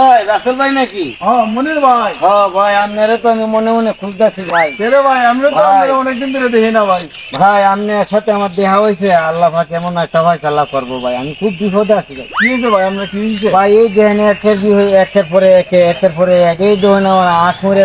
ওই রাসেল ভাই নাকি? হ্যাঁ মনির ভাই। হ ভাই আপনারে তো আমি মনে মনে খুঁজতেছি ভাই। আমরা তো অনেকদিন ধরে দেখি না ভাই। ভাই আপনার সাথে আমার দেখা হয়েছে। আল্লাহ ভাই কেমন একটা ভাই করব ভাই। আমি খুব বিপদে আছি ভাই। কি হয়েছে ভাই? আমরা কি হয়েছে? ভাই এই দেখেন একের একের পরে একে একের পরে এক। এই দেখুন আমার আঁশ মরে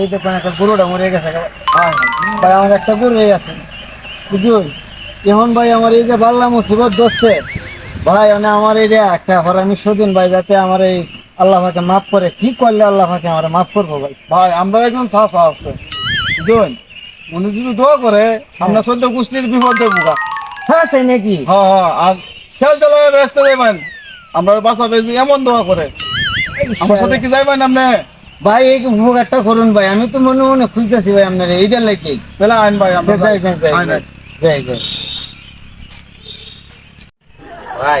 এই দেখুন একটা গরুটা মরে গেছে ভাই ভাই আমার একটা গরু হয়ে গেছে বুঝুন এখন ভাই আমার এই যে বাল্লা মুসিবত ধরছে। ভাই মানে আমার এই যে একটা পরামর্শ দিন ভাই যাতে আমার এই আল্লাহ ভাকে মাফ করে কি করলে আল্লাহ ভাকে আমার মাফ করব ভাই? ভাই আমরা একজন চাষা আছে উনি যদি দোয়া করে আমরা সদ্য কুষ্টির বিপদ দেবো হ্যাঁ সেই নাকি? হ্যাঁ হ্যাঁ আর সেল চালায় ব্যস্ত দেবেন আমরা বাসা বেশি এমন দোয়া করে। আমার সাথে কি যাইবেন আপনি? ভাই এই উপকারটা করুন ভাই আমি তো মনে মনে খুঁজতেছি ভাই আপনার এইটার লাগে তাহলে আইন ভাই আমরা যাই যাই। যাই। যাই যাই। ভাই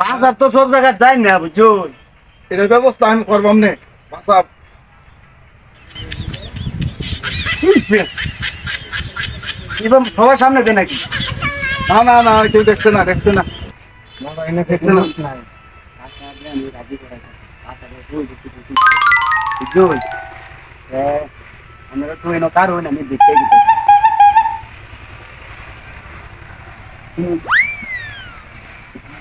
বাজার তো সব জায়গায় যাই না বুঝুন এটার ব্যবস্থা আমি করবাম নে বাসা। এবং সবার সামনে দে নাকি? না না না কেউ দেখছে না দেখছে না। দেখছে না। বুঝুন আমরা তো এনো কার হই না আমি দেখতে গেছি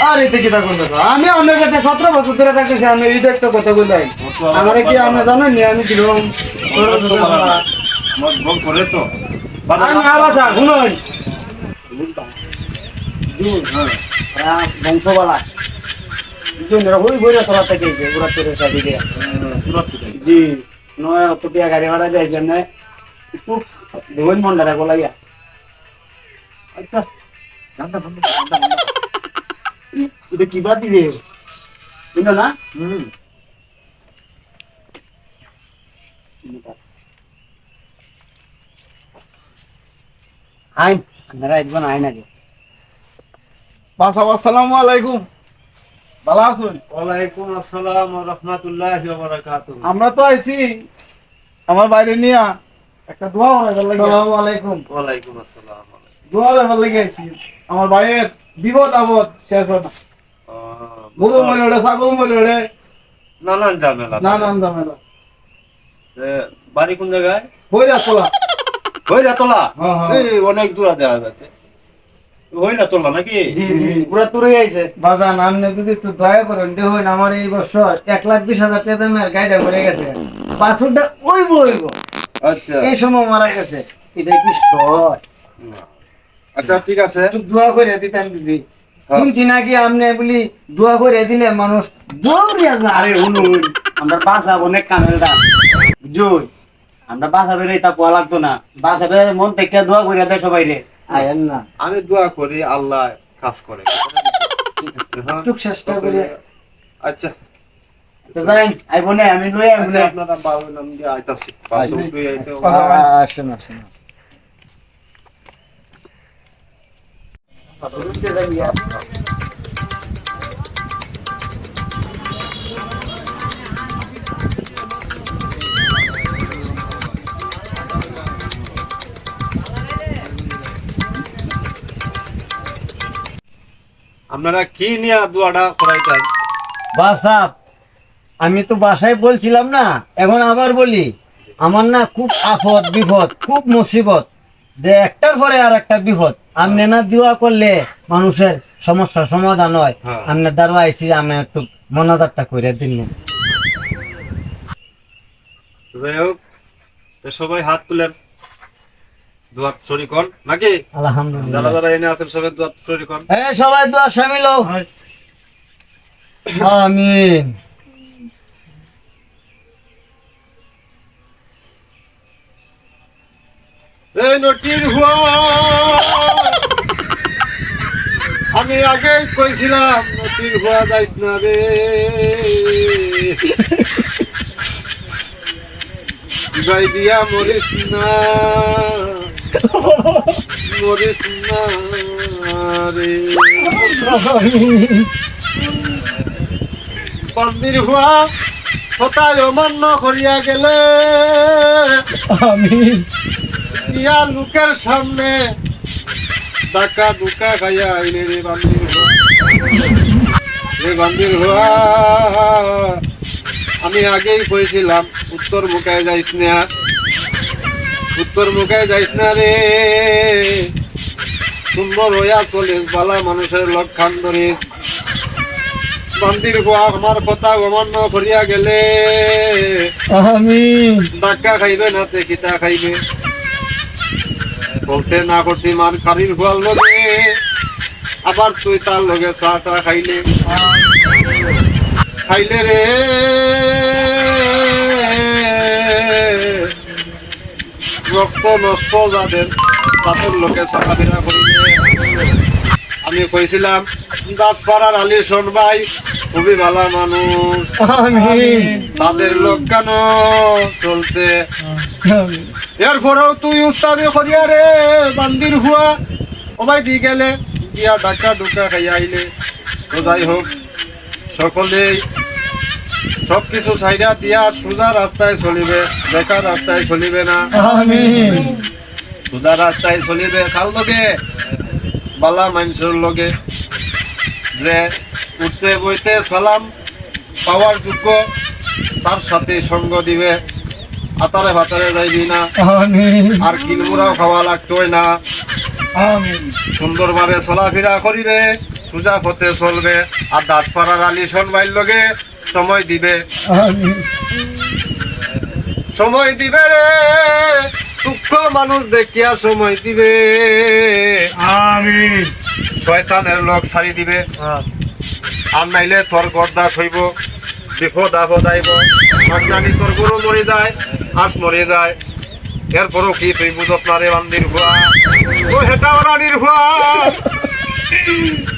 আর এতে কিতা করবে আমি আপনার কাছে সতেরো বছর ধরে থাকতেছি, আমি এইটা একটা কথা বললাই আমার কি আপনি জানেন নি? আমি দিলাম রাখো লাগিয়া আচ্ছা এটা কি বাদ দিবে বুঝলো না? হুম। আইন। আপনারা একজন আইন আগে বাসা আসসালামু আলাইকুম। ভালো আছেন? ওয়ালাইকুম আসসালাম ওয়া রাহমাতুল্লাহি ওয়া বারাকাতুহু। আমরা তো আইছি। আমার বাইরে নিয়া একটা দোয়া হয়ে লাগে আসসালামু আলাইকুম। ওয়ালাইকুম আসসালাম। দোয়া হয়ে লাগে আইছি আমার ভাইয়ের বিপদ আপদ শেষ হয় না। গরু মরে ওঠে ছাগল মরে নানান ঝামেলা নানান ঝামেলা বাড়ি কোন জায়গায় হইরা তোলা হইরা তোলা। এই অনেক দূরা দেওয়া যাচ্ছে হইরা নাকি জি জি পুরা তুরে আইছে বাজান আপনি যদি একটু দয়া করেন আমার এই বছর এক লাখ বিশ হাজার টাকা দামের গাড়িটা মরে গেছে। বাছুরটা ওই বইব আচ্ছা। এই সময় মারা গেছে। এটা কি আচ্ছা ঠিক আছে। একটু দোয়া করে দিতেন দিদি। শুনছি নাকি আপনি বলি দোয়া করে দিলে মানুষ দৌড়িয়া যায়। আরে শুনুন আমরা বাসা অনেক কামেল দা বুঝুন আমরা বাসা বেরে তা কোয়া লাগতো না। বাসা বেরে মন থেকে দোয়া করে দেয় সবাই রে। আয়েন না। আমি দোয়া করি আল্লাহ কাজ করে। হ্যাঁ, চেষ্টা করে। আচ্ছা। তো যাই বনে আমি লই আচ্ছা আপনারা বাবু নাম দিয়ে আইতাছি। আসেন আসেন। আপনারা কি নিয়ে দোয়াটা করাইতেন? বাসাব আমি তো বাসায় বলছিলাম না, এখন আবার বলি, আমার না খুব আফত বিপদ খুব মুসিবত। যে একটার পরে আর একটা বিপদ। আপনি না দোয়া করলে মানুষের সমস্যার সমাধান হয়। হ্যাঁ। আপনার আইসি আমি একটু মনাদারটা করে দিন। যাই হোক তো সবাই হাত তুলেন দুয়াত শরীক হন নাকি? আলহামদুলিল্লাহ। যারা যারা এনে আছেন সবাই শরীক হন এই সবাই দোয়া শামিল হয়। আমিন। নটির আমি আগে কইছিলাম, নটির হুয়া যাইস না রে। গাই দিয়া মরিস না। মরিস না রে। বান্দির হুয়া হতায় অমান্য করিয়া গেলে। আমিন ইয়া লোকের সামনে। ডাকা ডুকা খাইয়া আইলে রে বান্দির রে বান্দির আমি আগেই কইছিলাম উত্তর মুখে যাইস না। উত্তর মুখে যাইস না রে। সুন্দর হইয়া চলিস বালা মানুষের লক্ষণ ধরিস। বান্দির হওয়া আমার কথা অমান্য করিয়া গেলে। আমিন। ডাক্কা খাইবে না তে কিতা খাইবে? বলতে না করছি খারির গোয়াল লগে আবার তুই তার লগে চাটা খাইলে খাইলে রে। রক্ত নষ্ট যাদের তাদের লোকে চলাফেরা করিলে। আমি কইছিলাম দাসপাড়ার আলী শোন ভাই খুবই ভালো মানুষ। তাদের লোক কেন চলতে? এরপরেও তুই উস্তাদি করিয়া রে বান্দির হুয়া। ওবাই দি গেলে। গিয়া ডাকা ডুকা খাইয়া আইলে তো যাই হোক। সকলেই সব কিছু সাইডা দিয়া সোজা রাস্তায় চলিবে। বেকার রাস্তায় চলিবে না। সোজা রাস্তায় চলিবে। খাল লগে। বালা মানুষের লগে। যে উঠতে বইতে সালাম পাওয়ার যোগ্য তার সাথে সঙ্গ দিবে। আতারে ভাতারে যাইবি না। আর কিলমুড়াও খাওয়া লাগতোই না। সুন্দরভাবে চলাফেরা করিবে সোজা পথে চলবে আর দাসপাড়ার আলী সনবাইর লগে সময় দিবে। সময় দিবে রে সূক্ষ্ম মানুষ দেখিয়া সময় দিবে। আমিন। শয়তানের লোক ছাড়ি দিবে। আর নাইলে তোর গর্দাস হইব বিপদ আপদ আইব। মাগনানি তোর গরু মরে যায়, হাঁস মরে যায়। এরপরও কি তুই বুঝস না রে বান্দির হুয়া ও হেটা রানির হুয়া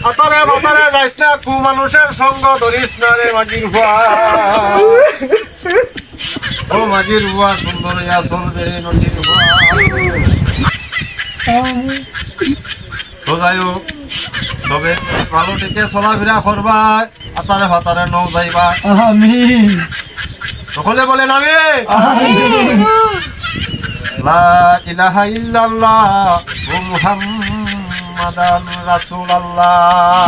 আতারে বাতারে যাইস না কু মানুষের সঙ্গ ধরিস না রে মাগির হুয়া ও মাগির হুয়া সুন্দর ইয়া চলবে নদীর হুয়া তো যাই হোক, তবে ভালো দিকে চলাফেরা করবা আতারে ভাতারে নৌ যাইবা আমিন। সকলে বলেন আমি। লা ইলাহা ইল্লাল্লাহ মুহাম্মাদান রাসূলুল্লাহ।